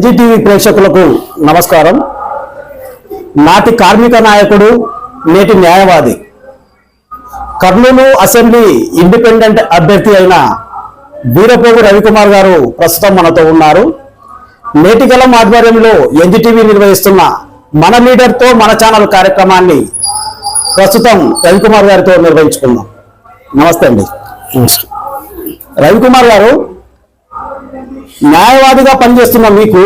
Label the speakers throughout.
Speaker 1: ఎన్జిటివి ప్రేక్షకులకు నమస్కారం. నాటి కార్మిక నాయకుడు నేటి న్యాయవాది కర్నూలు అసెంబ్లీ ఇండిపెండెంట్ అభ్యర్థి అయిన వీరపోగు రవికుమార్ గారు ప్రస్తుతం మనతో ఉన్నారు. నేటికలం ఆధ్వర్యంలో ఎన్జిటివి నిర్వహిస్తున్న మన లీడర్తో మన ఛానల్ కార్యక్రమాన్ని ప్రస్తుతం రవికుమార్ గారితో నిర్వహించుకుందాం. నమస్తే అండి. రవికుమార్ గారు న్యాయవాదిగా పనిచేస్తున్న మీకు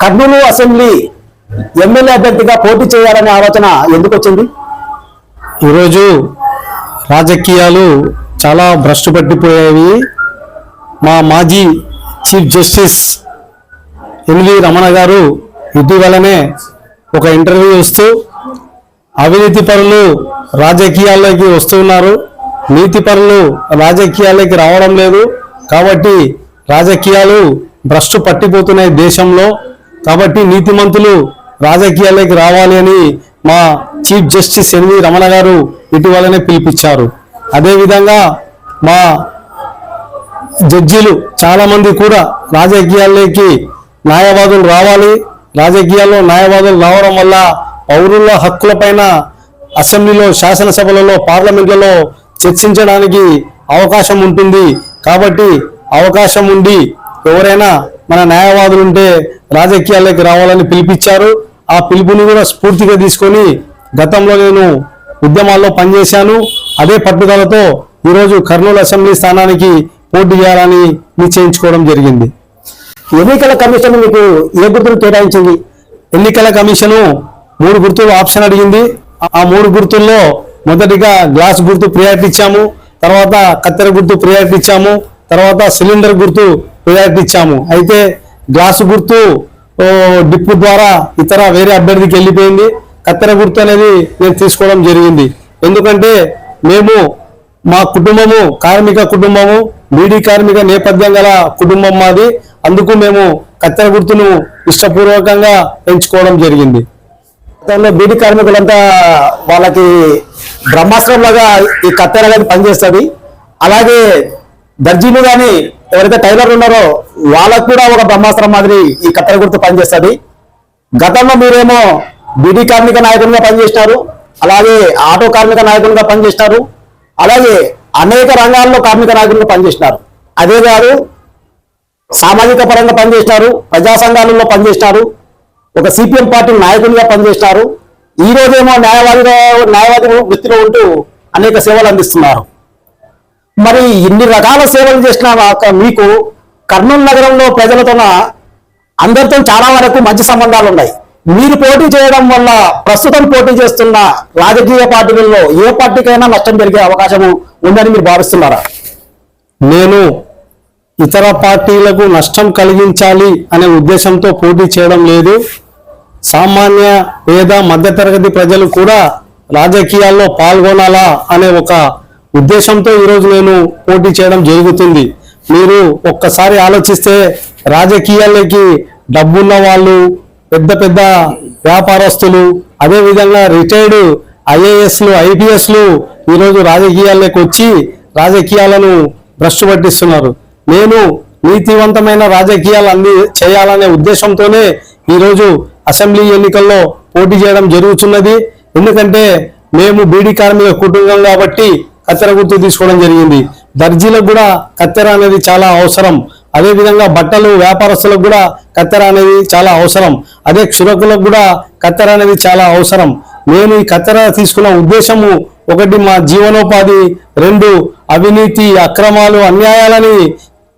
Speaker 1: కర్నూలు అసెంబ్లీ ఎమ్మెల్యే అభ్యర్థిగా పోటీ చేయాలనే ఆలోచన ఎందుకు వచ్చింది?
Speaker 2: ఈరోజు రాజకీయాలు చాలా భ్రష్టు పట్టిపోయాయి. మా మాజీ చీఫ్ జస్టిస్ ఎన్వి రమణ గారు ఇటీవలనే ఒక ఇంటర్వ్యూ ఇస్తూ అవినీతి పరులు రాజకీయాల్లోకి వస్తున్నారు నీతి పరులు రాజకీయాల్లోకి రావడం లేదు. కాబట్టి రాజకీయాలు భ్రష్టు పట్టిపోతున్నాయి దేశంలో. కాబట్టి నీతిమంతులు రాజకీయాలకి రావాలి అని మా చీఫ్ జస్టిస్ ఎన్వి రమణ గారు ఇటీవలనే పిలిపించారు. అదేవిధంగా మా జడ్జీలు చాలామంది కూడా రాజకీయాల్లోకి న్యాయవాదులు రావాలి. రాజకీయాల్లో న్యాయవాదులు రావడం వల్ల పౌరుల హక్కులపైన అసెంబ్లీలో శాసనసభలలో పార్లమెంట్లలో చర్చించడానికి అవకాశం ఉంటుంది. కాబట్టి అవకాశం ఉండి ఎవరైనా మన న్యాయవాదులు ఉంటే రాజకీయాల్లోకి రావాలని పిలిపించారు. ఆ పిలుపుని కూడా స్ఫూర్తిగా తీసుకొని గతంలో నేను ఉద్యమాల్లో పనిచేశాను. అదే పట్టుదలతో ఈరోజు కర్నూలు అసెంబ్లీ స్థానానికి పోటీ చేయాలని నిశ్చయించుకోవడం జరిగింది.
Speaker 1: ఎన్నికల కమిషన్ మీకు ఏ గుర్తులు కేటాయించింది?
Speaker 2: ఎన్నికల కమిషను మూడు గుర్తులు ఆప్షన్ అడిగింది. ఆ మూడు గుర్తుల్లో మొదటిగా గ్లాస్ గుర్తు ప్రియారిటీ ఇచ్చాము. తర్వాత కత్తెర గుర్తు ప్రియారిటీ ఇచ్చాము. తర్వాత సిలిండర్ గుర్తు ప్రియారిటీ ఇచ్చాము. అయితే గ్లాసు గుర్తు డిప్పు ద్వారా ఇతర వేరే అభ్యర్థికి వెళ్ళిపోయింది. కత్తెర గుర్తు అనేది నేను తీసుకోవడం జరిగింది. ఎందుకంటే మేము మా కుటుంబము కార్మిక కుటుంబము బీడీ కార్మిక నేపథ్యం గల కుటుంబం మాది. అందుకు మేము కత్తెర గుర్తును ఇష్టపూర్వకంగా ఎంచుకోవడం జరిగింది.
Speaker 1: గతంలో బీడీ కార్మికులంతా వాళ్ళకి బ్రహ్మాస్త్రం లాగా ఈ కత్తెర అనేది పనిచేస్తుంది. అలాగే దర్జీలు కానీ ఎవరైతే టైలర్లు ఉన్నారో వాళ్ళకు కూడా ఒక బ్రహ్మాస్త్రం మాదిరి ఈ కత్తెర గుర్తు పనిచేస్తుంది. గతంలో మీరేమో బీడీ కార్మిక నాయకులుగా పనిచేసినారు అలాగే ఆటో కార్మిక నాయకులుగా పనిచేసినారు అలాగే అనేక రంగాల్లో కార్మిక నాయకులుగా పనిచేసినారు. అదే కాదు సామాజిక పరంగా పనిచేసినారు ప్రజా సంఘాలలో పనిచేసినారు ఒక సిపిఎం పార్టీ నాయకులుగా పనిచేసినారు. ఈ రోజేమో న్యాయవాదిగా న్యాయవాది వృత్తిలో ఉంటూ అనేక సేవలు అందిస్తున్నారు. మరి ఇన్ని రకాల సేవలు చేసిన మీకు కర్నూలు నగరంలో ప్రజలతోన అందరితో చాలా వరకు మంచి సంబంధాలు ఉన్నాయి. మీరు పోటీ చేయడం వల్ల ప్రస్తుతం పోటీ చేస్తున్న రాజకీయ పార్టీలలో ఏ పార్టీకైనా నష్టం జరిగే అవకాశం ఉందని మీరు భావిస్తున్నారా?
Speaker 2: నేను ఇతర పార్టీలకు నష్టం కలిగించాలి అనే ఉద్దేశంతో పోటీ చేయడం లేదు. సామాన్య పేద మధ్యతరగతి ప్రజలు కూడా రాజకీయాల్లో పాల్గొనాలా అనే ఒక ఉద్దేశంతో ఈరోజు నేను పోటీ చేయడం జరుగుతుంది. మీరు ఒక్కసారి ఆలోచిస్తే రాజకీయాలకి డబ్బున్న వాళ్ళు పెద్ద పెద్ద వ్యాపారస్తులు అదేవిధంగా రిటైర్డ్ ఐఏఎస్లు ఐపీఎస్లు ఈరోజు రాజకీయాల్లోకి వచ్చి రాజకీయాలను భ్రష్టు పట్టిస్తున్నారు. నేను నీతివంతమైన రాజకీయాలు అంది చేయాలనే ఉద్దేశంతోనే ఈరోజు అసెంబ్లీ ఎన్నికల్లో పోటీ చేయడం జరుగుతున్నది. ఎందుకంటే మేము బీడీ కార్మిక కుటుంబం కాబట్టి కత్తెర గుర్తు తీసుకోవడం జరిగింది. దర్జీలకు కూడా కత్తెర అనేది చాలా అవసరం. అదేవిధంగా బట్టలు వ్యాపారస్తులకు కూడా కత్తెర అనేది చాలా అవసరం. అదే క్షురకులకు కూడా కత్తెర అనేది చాలా అవసరం. నేను ఈ కత్తెర తీసుకున్న ఉద్దేశము ఒకటి మా జీవనోపాధి. రెండు అవినీతి అక్రమాలు అన్యాయాలని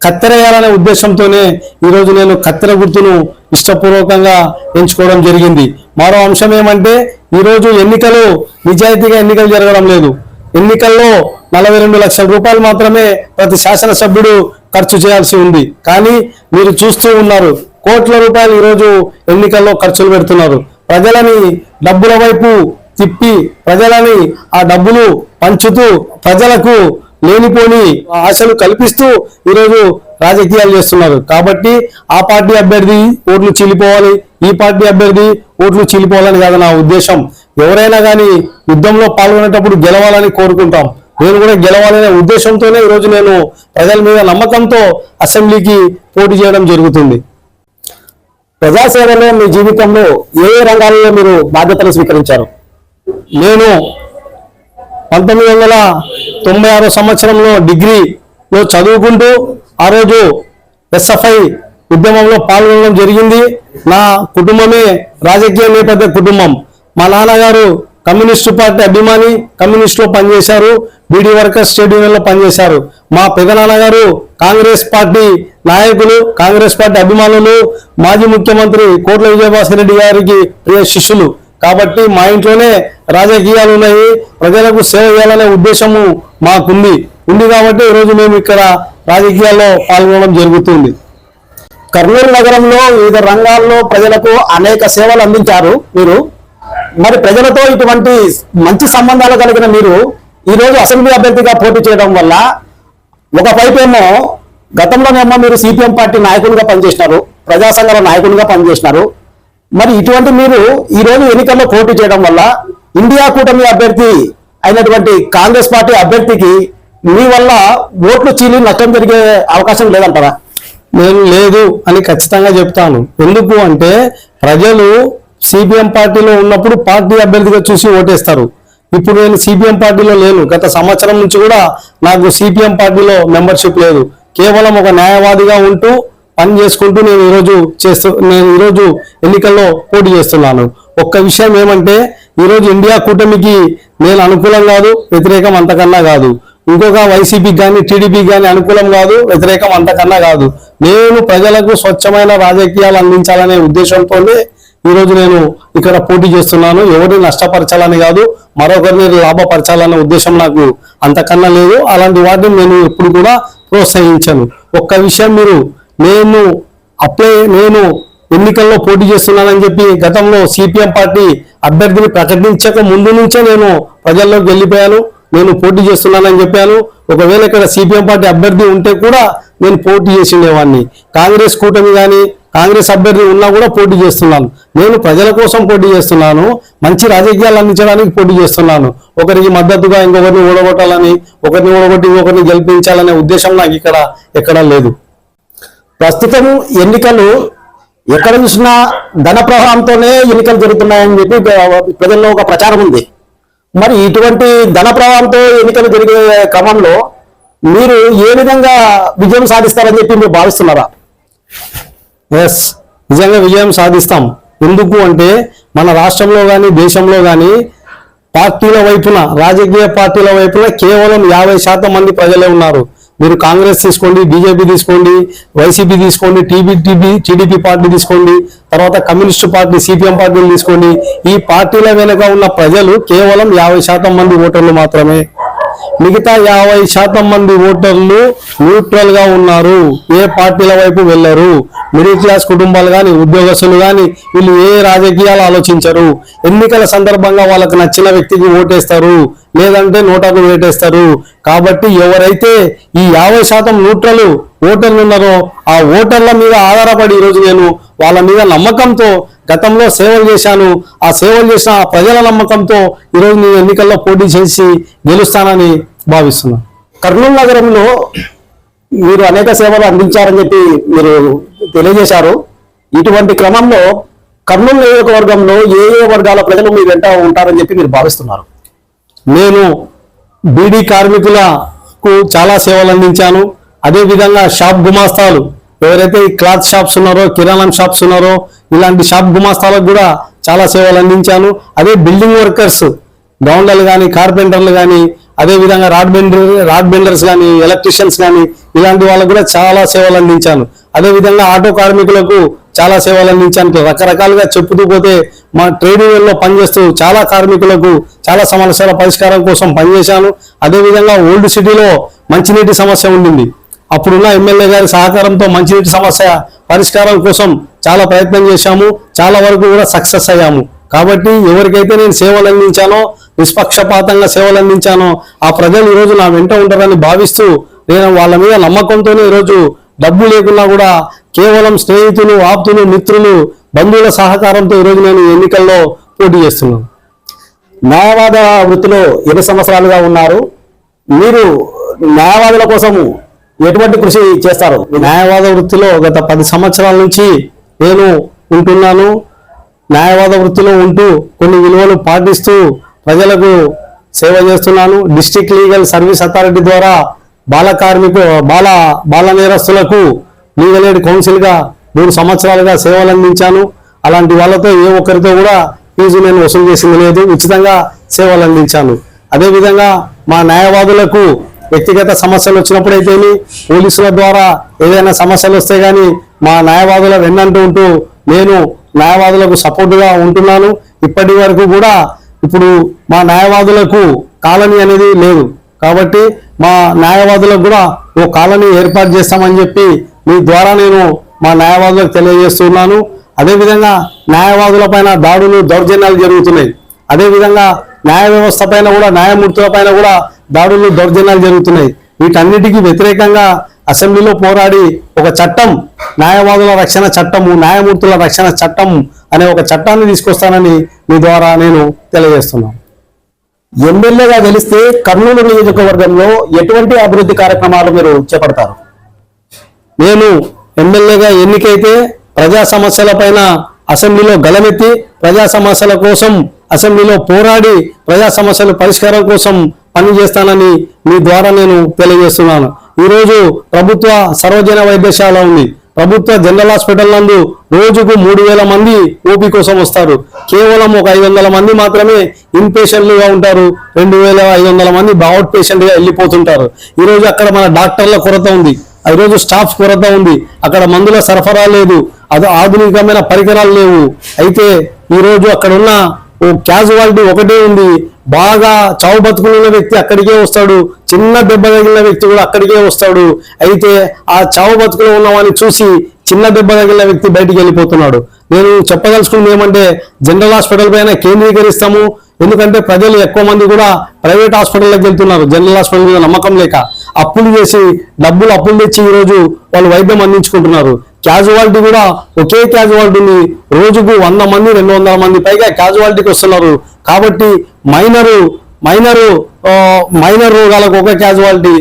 Speaker 2: కత్తెరేయాలనే ఉద్దేశంతోనే ఈరోజు నేను కత్తెర గుర్తును ఇష్టపూర్వకంగా ఎంచుకోవడం జరిగింది. మరో అంశం ఏమంటే ఈరోజు ఎన్నికలు నిజాయితీగా ఎన్నికలు జరగడం లేదు. ఎన్నికల్లో నలభై రెండు లక్షల రూపాయలు మాత్రమే ప్రతి శాసనసభ్యుడు ఖర్చు చేయాల్సి ఉంది. కానీ మీరు చూస్తూ ఉన్నారు కోట్ల రూపాయలు ఈరోజు ఎన్నికల్లో ఖర్చులు పెడుతున్నారు. ప్రజలని డబ్బుల వైపు తిప్పి ప్రజలని ఆ డబ్బులు పంచుతూ ప్రజలకు లేనిపోని ఆశలు కల్పిస్తూ ఈరోజు రాజకీయాలు చేస్తున్నారు. కాబట్టి ఆ పార్టీ అభ్యర్థి ఓట్లు చీలిపోవాలి ఈ పార్టీ అభ్యర్థి ఓట్లు చీలిపోవాలని కాదు నా ఉద్దేశం. ఎవరైనా కానీ యుద్ధంలో పాల్గొనేటప్పుడు గెలవాలని కోరుకుంటాం. నేను కూడా గెలవాలనే ఉద్దేశంతోనే ఈరోజు నేను ప్రజల మీద నమ్మకంతో అసెంబ్లీకి పోటీ చేయడం జరుగుతుంది.
Speaker 1: ప్రజాసేవలో మీ జీవితంలో ఏ ఏ రంగాలలో మీరు బాధ్యతలు స్వీకరించారు?
Speaker 2: నేను పంతొమ్మిది వందల తొంభై ఆరో సంవత్సరంలో డిగ్రీలో చదువుకుంటూ ఆ రోజు ఎస్ఎఫ్ఐ ఉద్యమంలో పాల్గొనడం జరిగింది. నా కుటుంబమే రాజకీయ నేపథ్య కుటుంబం. మా నాన్నగారు కమ్యూనిస్టు పార్టీ అభిమాని కమ్యూనిస్టులో పనిచేశారు బీడీ వర్కర్స్ స్టేట్ యూనియన్లో పనిచేశారు. మా పెదనాన్నగారు కాంగ్రెస్ పార్టీ నాయకులు కాంగ్రెస్ పార్టీ అభిమానులు మాజీ ముఖ్యమంత్రి కోట్ల విజయభాస్కర్ రెడ్డి గారికి ప్రియ శిష్యులు. కాబట్టి మా ఇంట్లోనే రాజకీయాలు ఉన్నాయి ప్రజలకు సేవ చేయాలనే ఉద్దేశము మాకుంది. ఉంది కాబట్టి ఈరోజు మేము ఇక్కడ రాజకీయాల్లో పాల్గొనడం జరుగుతుంది.
Speaker 1: కర్నూలు నగరంలో వివిధ రంగాల్లో ప్రజలకు అనేక సేవలు అందించారు మీరు. మరి ప్రజలతో ఇటువంటి మంచి సంబంధాలు కలిగిన మీరు ఈ రోజు అసెంబ్లీ అభ్యర్థిగా పోటీ చేయడం వల్ల ఒక ఏమో గతంలోనేమో మీరు సిపిఎం పార్టీ నాయకులుగా పనిచేసినారు ప్రజా సంఘాల నాయకులుగా పనిచేసినారు. మరి ఇటువంటి మీరు ఈ రోజు ఎన్నికల్లో పోటీ చేయడం వల్ల ఇండియా కూటమి అభ్యర్థి అయినటువంటి కాంగ్రెస్ పార్టీ అభ్యర్థికి మీ వల్ల ఓట్లు చీలి నష్టం జరిగే అవకాశం లేదంటారా?
Speaker 2: నేను లేదు అని ఖచ్చితంగా చెప్తాను. ఎందుకు అంటే ప్రజలు సిపిఎం పార్టీలో ఉన్నప్పుడు పార్టీ అభ్యర్థిగా చూసి ఓటేస్తారు. ఇప్పుడు నేను సిపిఎం పార్టీలో లేను. గత సంవత్సరం నుంచి కూడా నాకు సిపిఎం పార్టీలో మెంబర్షిప్ లేదు. కేవలం ఒక న్యాయవాదిగా ఉంటూ పని చేసుకుంటూ నేను ఈరోజు చేస్తూ నేను ఈరోజు ఎన్నికల్లో పోటీ చేస్తున్నాను. ఒక్క విషయం ఏమంటే ఈరోజు ఇండియా కూటమికి నేను అనుకూలం కాదు వ్యతిరేకం అంతకన్నా కాదు. ఇంకొక వైసీపీకి కానీ టీడీపీకి కానీ అనుకూలం కాదు వ్యతిరేకం అంతకన్నా కాదు. నేను ప్రజలకు స్వచ్ఛమైన రాజకీయాలు అందించాలనే ఉద్దేశంతోనే ఈరోజు నేను ఇక్కడ పోటీ చేస్తున్నాను. ఎవరిని నష్టపరచాలని కాదు మరొకరిని లాభపరచాలనే ఉద్దేశం నాకు అంతకన్నా లేదు. అలాంటి వాటిని నేను ఎప్పుడు కూడా ప్రోత్సహించను. ఒక్క విషయం మీరు నేను అప్లై నేను ఎన్నికల్లో పోటీ చేస్తున్నానని చెప్పి గతంలో సిపిఎం పార్టీ అభ్యర్థిని ప్రకటించక ముందు నుంచే నేను ప్రజల్లోకి వెళ్ళిపోయాను. నేను పోటీ చేస్తున్నానని చెప్పాను. ఒకవేళ ఇక్కడ సిపిఎం పార్టీ అభ్యర్థి ఉంటే కూడా నేను పోటీ చేసి ఉండేవాడిని కాంగ్రెస్ కూటమి కానీ కాంగ్రెస్ అభ్యర్థి ఉన్నా కూడా పోటీ చేస్తున్నాను. నేను ప్రజల కోసం పోటీ చేస్తున్నాను. మంచి రాజకీయాలు అందించడానికి పోటీ చేస్తున్నాను. ఒకరికి మద్దతుగా ఇంకొకరిని ఓడగొట్టాలని ఒకరిని ఓడగొట్టి ఇంకొకరిని గెలిపించాలనే ఉద్దేశం నాకు ఇక్కడ ఎక్కడా లేదు.
Speaker 1: ప్రస్తుతం ఎన్నికలు ఎక్కడ చూసినా ధన ప్రవాహంతోనే ఎన్నికలు జరుగుతున్నాయని చెప్పి ప్రజల్లో ఒక ప్రచారం ఉంది. మరి ఇటువంటి ధన ప్రవాహంతో ఎన్నికలు జరిగే క్రమంలో మీరు ఏ విధంగా విజయం సాధిస్తారని చెప్పి మీరు భావిస్తున్నారా?
Speaker 2: ఎస్ నిజంగా విజయం సాధిస్తాం. ఎందుకు అంటే మన రాష్ట్రంలో కానీ దేశంలో కానీ పార్టీల వైపున రాజకీయ పార్టీల వైపున కేవలం యాభై శాతం మంది ప్రజలే ఉన్నారు. మీరు కాంగ్రెస్ తీసుకోండి బీజేపీ తీసుకోండి వైసీపీ తీసుకోండి టీబీటీబీ టీడీపీ పార్టీ తీసుకోండి తర్వాత కమ్యూనిస్ట్ పార్టీ సిపిఎం పార్టీలు తీసుకోండి. ఈ పార్టీల వెనుక ఉన్న ప్రజలు కేవలం యాభై శాతం మంది ఓటర్లు మాత్రమే. మిగతా యాభై శాతం మంది ఓటర్లు న్యూట్రల్గా ఉన్నారు. ఏ పార్టీల వైపు వెళ్ళరు. మిడిల్ క్లాస్ కుటుంబాలు కానీ ఉద్యోగస్తులు కానీ వీళ్ళు ఏ రాజకీయాలు ఆలోచించరు. ఎన్నికల సందర్భంగా వాళ్ళకి నచ్చిన వ్యక్తికి ఓటేస్తారు. లేదంటే నోటాకు వేటేస్తారు. కాబట్టి ఎవరైతే ఈ యాభై శాతం న్యూట్రల్ ఓటర్లు ఉన్నారో ఆ ఓటర్ల మీద ఆధారపడి ఈరోజు నేను వాళ్ళ మీద నమ్మకంతో గతంలో సేవలు చేశాను. ఆ సేవలు చేసిన ఆ ప్రజల నమ్మకంతో ఈరోజు నేను ఎన్నికల్లో పోటీ చేసి గెలుస్తానని భావిస్తున్నాను.
Speaker 1: కర్నూలు నగరంలో మీరు అనేక సేవలు అందించారని చెప్పి మీరు తెలియజేశారు. ఇటువంటి క్రమంలో కర్నూలు నియోజకవర్గంలో ఏ ఏ వర్గాల ప్రజలు మీ వెంట ఉంటారని చెప్పి మీరు భావిస్తున్నారు.
Speaker 2: నేను బీడీ కార్మికులకు చాలా సేవలు అందించాను. అదేవిధంగా షాప్ గుమాస్తాలు ఎవరైతే ఈ క్లాత్ షాప్స్ ఉన్నారో కిరాణం షాప్స్ ఉన్నారో ఇలాంటి షాప్ గుమాస్తాలకు కూడా చాలా సేవలు అందించాను. అదే బిల్డింగ్ వర్కర్స్ గౌండర్లు కానీ కార్పెంటర్లు కానీ అదే విధంగా రాడ్ బెండర్ రాడ్ బెండర్స్ కానీ ఎలక్ట్రీషియన్స్ కానీ ఇలాంటి వాళ్ళకు కూడా చాలా సేవలు అందించాను. అదే విధంగా ఆటో కార్మికులకు చాలా సేవలు అందించాను. రకరకాలుగా చెప్పుతూ పోతే మా ట్రేడ్ యూనియన్లో పనిచేస్తూ చాలా కార్మికులకు చాలా సమస్యల పరిష్కారం కోసం పనిచేశాను. అదే విధంగా ఓల్డ్ సిటీలో మంచినీటి సమస్య ఉండింది. అప్పుడున్న ఎమ్మెల్యే గారి సహకారంతో మంచినీటి సమస్య పరిష్కారం కోసం చాలా ప్రయత్నం చేశాము. చాలా వరకు కూడా సక్సెస్ అయ్యాము. కాబట్టి ఎవరికైతే నేను సేవలు అందించానో నిష్పక్షపాతంగా సేవలు అందించానో ఆ ప్రజలు ఈరోజు నా వెంట ఉంటారని భావిస్తూ నేను వాళ్ళ మీద నమ్మకంతోనే ఈరోజు డబ్బు లేకున్నా కూడా కేవలం స్నేహితులు ఆప్తులు మిత్రులు బంధువుల సహకారంతో ఈరోజు నేను ఎన్నికల్లో పోటీ చేస్తున్నాను.
Speaker 1: న్యాయవాద వృత్తిలో ఎన్ని సంవత్సరాలుగా ఉన్నారు? మీరు న్యాయవాదుల కోసము ఎటువంటి కృషి చేస్తారు?
Speaker 2: న్యాయవాద వృత్తిలో గత పది సంవత్సరాల నుంచి నేను ఉంటున్నాను. న్యాయవాద వృత్తిలో ఉంటూ కొన్ని విలువలు పాటిస్తూ ప్రజలకు సేవ చేస్తున్నాను. డిస్టిక్ లీగల్ సర్వీస్ అథారిటీ ద్వారా బాల కార్మికు బాల బాల నేరస్తులకు లీగల్ ఎయిడ్ కౌన్సిల్గా మూడు సంవత్సరాలుగా సేవలు అందించాను. అలాంటి వాళ్ళతో ఏ ఒక్కరితో కూడా ఫీజు నేను వసూలు చేసింది లేదు. ఉచితంగా సేవలు అందించాను. అదేవిధంగా మా న్యాయవాదులకు వ్యక్తిగత సమస్యలు వచ్చినప్పుడైతేనే పోలీసుల ద్వారా ఏదైనా సమస్యలు వస్తే గానీ మా న్యాయవాదుల వెన్నంటూ ఉంటూ నేను న్యాయవాదులకు సపోర్టుగా ఉంటున్నాను. ఇప్పటి వరకు కూడా ఇప్పుడు మా న్యాయవాదులకు కాలనీ అనేది లేదు. కాబట్టి మా న్యాయవాదులకు కూడా ఓ కాలనీ ఏర్పాటు చేస్తామని చెప్పి మీ ద్వారా నేను మా న్యాయవాదులకు తెలియజేస్తున్నాను. అదేవిధంగా న్యాయవాదుల పైన దాడులు దౌర్జన్యాలు జరుగుతున్నాయి. అదేవిధంగా న్యాయ వ్యవస్థ పైన కూడా న్యాయమూర్తుల పైన కూడా దాడులు దౌర్జన్యాలు జరుగుతున్నాయి. వీటన్నిటికీ వ్యతిరేకంగా అసెంబ్లీలో పోరాడి ఒక చట్టం న్యాయవాదుల రక్షణ చట్టము న్యాయమూర్తుల రక్షణ చట్టం అనే ఒక చట్టాన్ని తీసుకొస్తానని మీ ద్వారా నేను తెలియజేస్తున్నాను.
Speaker 1: ఎమ్మెల్యేగా గెలిస్తే కర్నూలు నియోజకవర్గంలో ఎటువంటి అభివృద్ధి కార్యక్రమాలు మీరు చేపడతారు?
Speaker 2: నేను ఎమ్మెల్యేగా ఎన్నికైతే ప్రజా సమస్యల పైన అసెంబ్లీలో గలమెత్తి ప్రజా సమస్యల కోసం అసెంబ్లీలో పోరాడి ప్రజా సమస్యల పరిష్కారం కోసం పనిచేస్తానని మీ ద్వారా నేను తెలియజేస్తున్నాను. ఈరోజు ప్రభుత్వ సర్వజన వైద్యశాల ఉంది. ప్రభుత్వ జనరల్ హాస్పిటల్ నందు రోజుకు మూడు వేల మంది ఓపీ కోసం వస్తారు. కేవలం ఒక ఐదు వందల మంది మాత్రమే ఇన్ పేషెంట్లుగా ఉంటారు. రెండు వేల ఐదు వందల మంది అవుట్ పేషెంట్గా వెళ్ళిపోతుంటారు. ఈరోజు అక్కడ మన డాక్టర్ల కొరత ఉంది. ఈరోజు రోజు స్టాఫ్ కొరత ఉంది. అక్కడ మందుల సరఫరా లేదు. అది ఆధునికమైన పరికరాలు లేవు. అయితే ఈరోజు అక్కడ ఉన్న ఓ క్యాజువాలిటీ ఒకటే ఉంది. బాగా చావు బతుకున్న వ్యక్తి అక్కడికే వస్తాడు. చిన్న దెబ్బ తగిలిన వ్యక్తి కూడా అక్కడికే వస్తాడు. అయితే ఆ చావు బతుకులో ఉన్న చూసి చిన్న దెబ్బ తగిలిన వ్యక్తి బయటికి వెళ్ళిపోతున్నాడు. నేను చెప్పదలుచుకుంది ఏమంటే జనరల్ హాస్పిటల్ పైన కేంద్రీకరిస్తాము. ఎందుకంటే ప్రజలు ఎక్కువ మంది కూడా ప్రైవేట్ హాస్పిటల్లోకి వెళ్తున్నారు. జనరల్ హాస్పిటల్ మీద నమ్మకం లేక అప్పులు చేసి డబ్బులు అప్పులు తెచ్చి ఈరోజు వాళ్ళు వైద్యం అందించుకుంటున్నారు. క్యాజువాలిటీ కూడా ఒకే క్యాజువాలిటీని రోజుకు వంద మంది రెండు వందల మంది పైగా క్యాజువాలిటీకి వస్తున్నారు. కాబట్టి మైనరు మైనరు మైనర్ రోగాలకు ఒక క్యాజువాలిటీ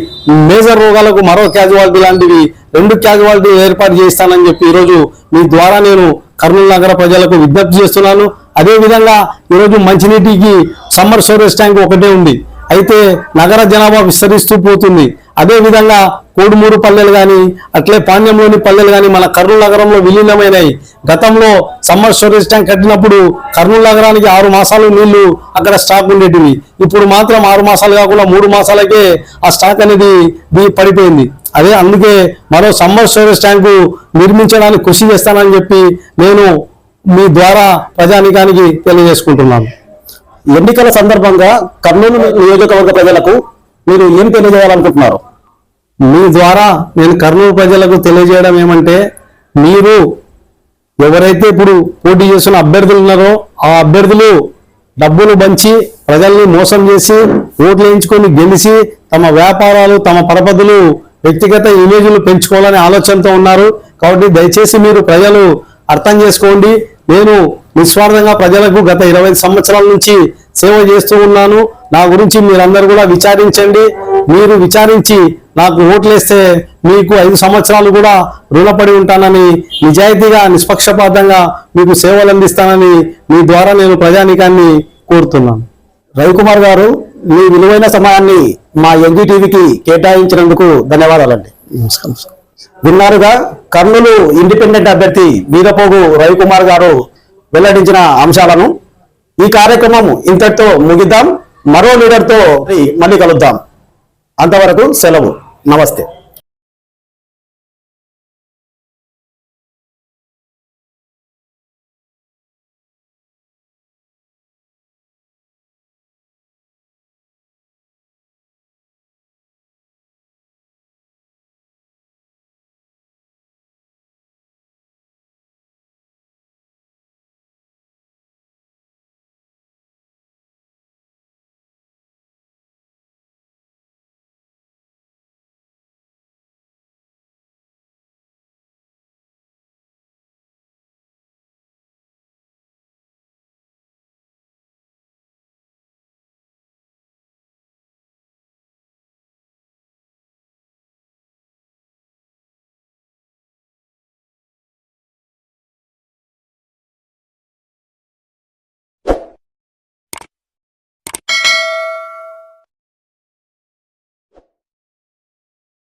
Speaker 2: మేజర్ రోగాలకు మరో క్యాజువాలిటీ లాంటివి రెండు క్యాజువాలిటీ ఏర్పాటు చేస్తానని చెప్పి ఈరోజు మీ ద్వారా నేను కర్నూలు నగర ప్రజలకు విజ్ఞప్తి చేస్తున్నాను. అదేవిధంగా ఈరోజు మంచినీటికి సమ్మర్ స్టోరేజ్ ట్యాంక్ ఒకటే ఉంది. అయితే నగర జనాభా విస్తరిస్తూ పోతుంది. అదేవిధంగా కోడుమూరు పల్లెలు కానీ అట్లే పాండ్యంలోని పల్లెలు కానీ మన కర్నూలు నగరంలో విలీనమైనాయి. గతంలో సమ్మర్ స్టోరేజ్ ట్యాంక్ కట్టినప్పుడు కర్నూలు నగరానికి ఆరు మాసాలు నీళ్ళు అక్కడ స్టాక్ ఉండేటివి. ఇప్పుడు మాత్రం ఆరు మాసాలు కాకుండా మూడు మాసాలకే ఆ స్టాక్ అనేది పడిపోయింది. అదే అందుకే మరో సమ్మర్ స్టోరేజ్ ట్యాంకు నిర్మించడానికి కృషి చేస్తానని చెప్పి నేను మీ ద్వారా ప్రజానికానికి తెలియజేసుకుంటున్నాను.
Speaker 1: ఎన్నికల సందర్భంగా కర్నూలు నియోజకవర్గ ప్రజలకు మీరు ఏం తెలియజేయాలనుకుంటున్నారు?
Speaker 2: మీ ద్వారా నేను కర్నూలు ప్రజలకు తెలియజేయడం ఏమంటే మీరు ఎవరైతే ఇప్పుడు పోటీ చేస్తున్న అభ్యర్థులు ఉన్నారో ఆ అభ్యర్థులు డబ్బులు పంచి ప్రజల్ని మోసం చేసి ఓట్లు వేయించుకొని గెలిచి తమ వ్యాపారాలు తమ పరపతులు వ్యక్తిగత ఇమేజ్లు పెంచుకోవాలనే ఆలోచనతో ఉన్నారు. కాబట్టి దయచేసి మీరు ప్రజలు అర్థం చేసుకోండి. నేను నిస్వార్థంగా ప్రజలకు గత ఇరవై సంవత్సరాల నుంచి సేవ చేస్తూ ఉన్నాను. నా గురించి మీరందరూ కూడా విచారించండి. మీరు విచారించి నాకు ఓట్లేస్తే మీకు ఐదు సంవత్సరాలు కూడా రుణపడి ఉంటానని నిజాయితీగా నిష్పక్షపాతంగా మీకు సేవలు అందిస్తానని మీ ద్వారా నేను ప్రజానికాన్ని కోరుతున్నాను.
Speaker 1: రవికుమార్ గారు మీ విలువైన సమయాన్ని మా ఎన్డీటీవీకి కేటాయించినందుకు ధన్యవాదాలండి.
Speaker 2: నమస్కారం.
Speaker 1: విన్నారుగా కర్నూలు ఇండిపెండెంట్ అభ్యర్థి వీరపోగు రవికుమార్ గారు వెల్లడించిన అంశాలను ఈ కార్యక్రమం ఇంతటితో ముగిద్దాం. మరో లీడర్తో మళ్ళీ కలుద్దాం. అంతవరకు సెలవు. నమస్తే.